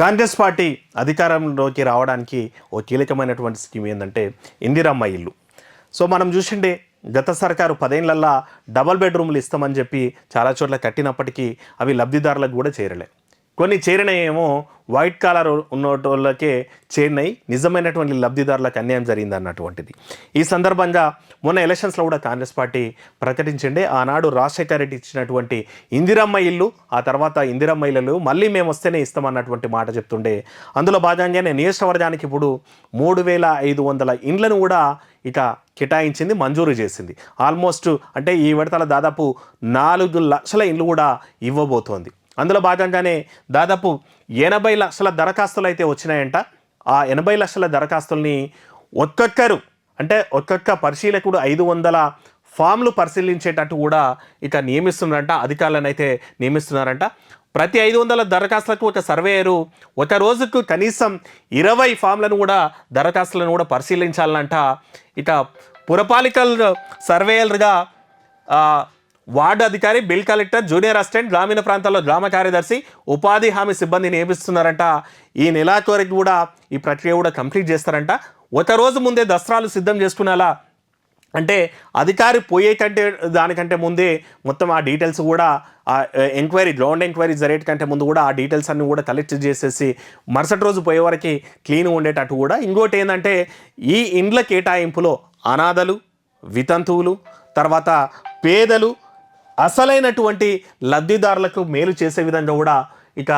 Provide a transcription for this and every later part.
Congress party అధికారంలోకి రావడానికి ఓ కీలకమైనటువంటి స్కీమ్ ఏంటంటే ఇందిరమ్మ ఇల్లు. సో మనం చూసిండే గత సర్కారు పదేళ్ళల్లా డబల్ బెడ్రూమ్లు ఇస్తామని చెప్పి చాలా చోట్ల కట్టినప్పటికీ అవి లబ్ధిదారులకు కూడా చేరలే. కొన్ని చేరినయేమో వైట్ కాలర్ ఉన్నోళ్ళకే చేరినాయి నిజమైనటువంటి లబ్ధిదారులకు అన్యాయం జరిగింది అన్నటువంటిది ఈ సందర్భంగా మొన్న ఎలక్షన్స్లో కూడా కాంగ్రెస్ పార్టీ ప్రకటించండి. ఆనాడు రాజశేఖర రెడ్డి ఇచ్చినటువంటి ఇందిరమ్మ ఇల్లు ఆ తర్వాత ఇందిరమ్మ ఇళ్ళు మళ్ళీ మేము వస్తేనే ఇస్తామన్నటువంటి మాట చెప్తుండే. అందులో భాగంగానే నియోజకవర్గానికి ఇప్పుడు మూడు వేల ఐదు వందల ఇండ్లను కూడా ఇక కేటాయించింది మంజూరు చేసింది. ఆల్మోస్ట్ అంటే ఈ విడతల దాదాపు నాలుగు లక్షల ఇండ్లు కూడా ఇవ్వబోతోంది. అందులో భాగంగానే దాదాపు ఎనభై లక్షల దరఖాస్తులు అయితే వచ్చినాయంట. ఆ ఎనభై లక్షల దరఖాస్తుల్ని ఒక్కొక్కరు అంటే ఒక్కొక్క పరిశీలకుడు ఐదు వందల ఫామ్లు పరిశీలించేటట్టు కూడా ఇక నియమిస్తున్నారంట అధికారులను అయితే నియమిస్తున్నారంట. ప్రతి ఐదు వందల దరఖాస్తులకు ఒక సర్వేయరు ఒక రోజుకు కనీసం ఇరవై ఫామ్లను కూడా దరఖాస్తులను కూడా పరిశీలించాలంట. ఇక పురపాలికలు సర్వేయర్గా వార్డు అధికారి బిల్ కలెక్టర్ జూనియర్ అసిస్టెంట్ గ్రామీణ ప్రాంతాల్లో గ్రామ కార్యదర్శి ఉపాధి హామీ సిబ్బంది నియమిస్తున్నారంట. ఈ నెలాఖరికి కూడా ఈ ప్రక్రియ కూడా కంప్లీట్ చేస్తారంట. ఒక రోజు ముందే దసరాలు సిద్ధం చేసుకునేలా అంటే అధికారి పోయే కంటే దానికంటే ముందే మొత్తం ఆ డీటెయిల్స్ కూడా ఆ ఎంక్వైరీ గ్రౌండ్ ఎంక్వైరీ జరిగే కంటే ముందు కూడా ఆ డీటెయిల్స్ అన్ని కూడా కలెక్ట్ చేసేసి మరుసటి రోజు పోయే వరకు క్లీన్ ఉండేటట్టు కూడా. ఇంకోటి ఏంటంటే ఈ ఇండ్ల కేటాయింపులో అనాథలు వితంతువులు తర్వాత పేదలు అసలైనటువంటి లబ్ధిదారులకు మేలు చేసే విధంగా కూడా ఇక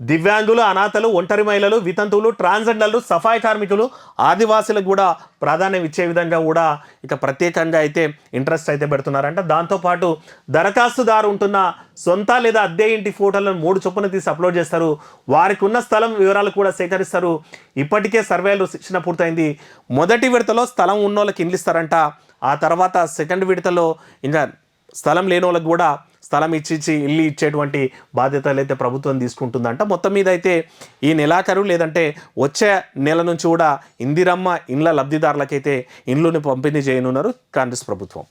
దివ్యాంగులు అనాథలు ఒంటరి మహిళలు వితంతువులు ట్రాన్స్జెండర్లు సఫాయి కార్మికులు ఆదివాసులకు కూడా ప్రాధాన్యం ఇచ్చే విధంగా కూడా ఇక ప్రత్యేకంగా అయితే ఇంట్రెస్ట్ అయితే పెడుతున్నారంట. దాంతోపాటు దరఖాస్తుదారు ఉంటున్న సొంత లేదా అద్దె ఇంటి ఫోటోలను మూడు చొప్పున తీసి అప్లోడ్ చేస్తారు. వారికి ఉన్న స్థలం వివరాలు కూడా సేకరిస్తారు. ఇప్పటికే సర్వేలు శిక్షణ పూర్తయింది. మొదటి విడతలో స్థలం ఉన్న వాళ్ళకి ఇండ్లు ఆ తర్వాత సెకండ్ విడతలో ఇంకా స్థలం లేని వాళ్ళకి కూడా స్థలం ఇచ్చి ఇచ్చి ఇల్లు ఇచ్చేటువంటి బాధ్యతలు అయితే ప్రభుత్వం తీసుకుంటుందంట. మొత్తం మీద అయితే ఈ నెలాఖరు లేదంటే వచ్చే నెల నుంచి కూడా ఇందిరమ్మ ఇండ్ల లబ్ధిదారులకైతే ఇండ్లను పంపిణీ చేయనున్నారు కాంగ్రెస్ ప్రభుత్వం.